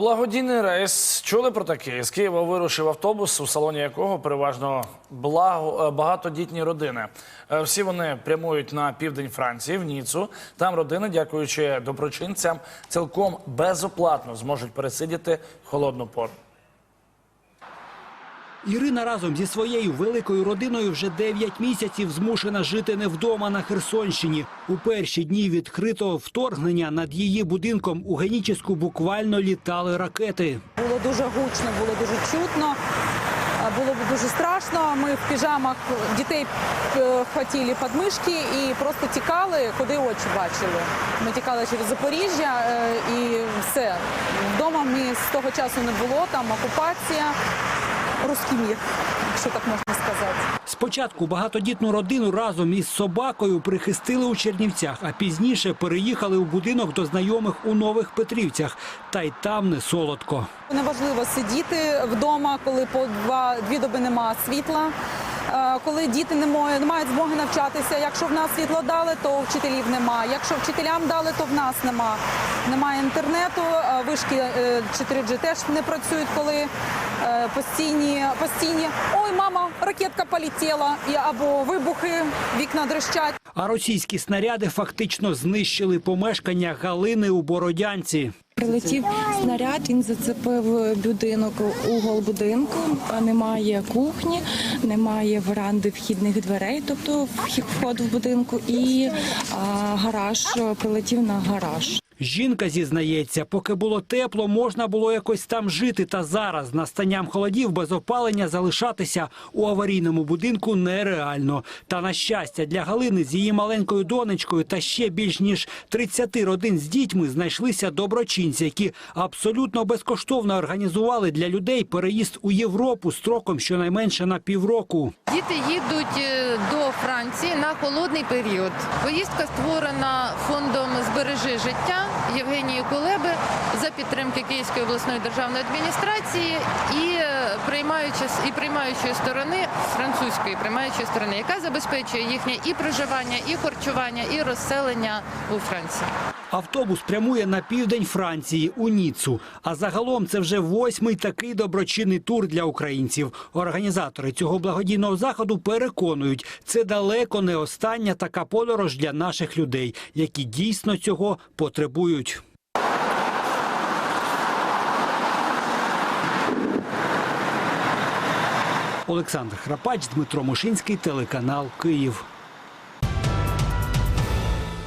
Благодійний рейс. Чули про таке. З Києва вирушив автобус, у салоні якого переважно благо, е, багатодітні родини. Е, Всі вони прямують на південь Франції, в Ніцу. Там родини, дякуючи доброчинцям, цілком безоплатно зможуть пересидіти холодну пору. Ірина разом зі своєю великою родиною вже 9 місяців змушена жити не вдома на Херсонщині. У перші дні відкритого вторгнення над її будинком у Генічеську буквально літали ракети. Було дуже гучно, було дуже чутно, було дуже страшно. Ми в піжамах дітей е, хотіли підмишки і просто тікали, куди очі бачили. Ми тікали через Запоріжжя е, і все. Вдома ми з того часу не було, там окупація, русський мір, якщо так можна сказати. Спочатку багатодітну родину разом із собакою прихистили у Чернівцях, а пізніше переїхали у будинок до знайомих у Нових Петрівцях. Та й там не солодко. Неважливо сидіти вдома, коли по два дві доби нема світла. Е, Коли діти не мають змоги навчатися, якщо в нас світло дали, то вчителів нема. Якщо вчителям дали, то в нас нема. Немає інтернету, е, вишки е, 4G теж не працюють, коли е, постійні, постійні ой, мама, ракетка полетіла, або вибухи, вікна дрищать. А російські снаряди фактично знищили помешкання Галини у Бородянці. Прилетів снаряд, він зацепив будинок, угол будинку. Немає кухні, немає веранди вхідних дверей, тобто вход в будинку, і гараж прилетів на гараж. Жінка зізнається, поки було тепло, можна було якось там жити. Та зараз настанням холодів без опалення залишатися у аварійному будинку нереально. Та на щастя для Галини з її маленькою донечкою та ще більш ніж 30 родин з дітьми знайшлися доброчинці, які абсолютно безкоштовно організували для людей переїзд у Європу строком щонайменше на півроку. Діти їдуть е, до Франції на холодний період. Поїздка створена фондом збережи життя Євгенії Кулеби за підтримки Київської обласної державної адміністрації і е, приймаючи і приймаючої сторони французької приймаючої сторони, яка забезпечує їхнє і проживання, і харчування, і розселення у Франції. Автобус прямує на південь Франції у Ніцу. А загалом це вже восьмий такий доброчинний тур для українців. Організатори цього благодійного заходу переконують, це далеко не остання така подорож для наших людей, які дійсно цього потребують. Олександр Храпач, Дмитро Мошинський, телеканал Київ.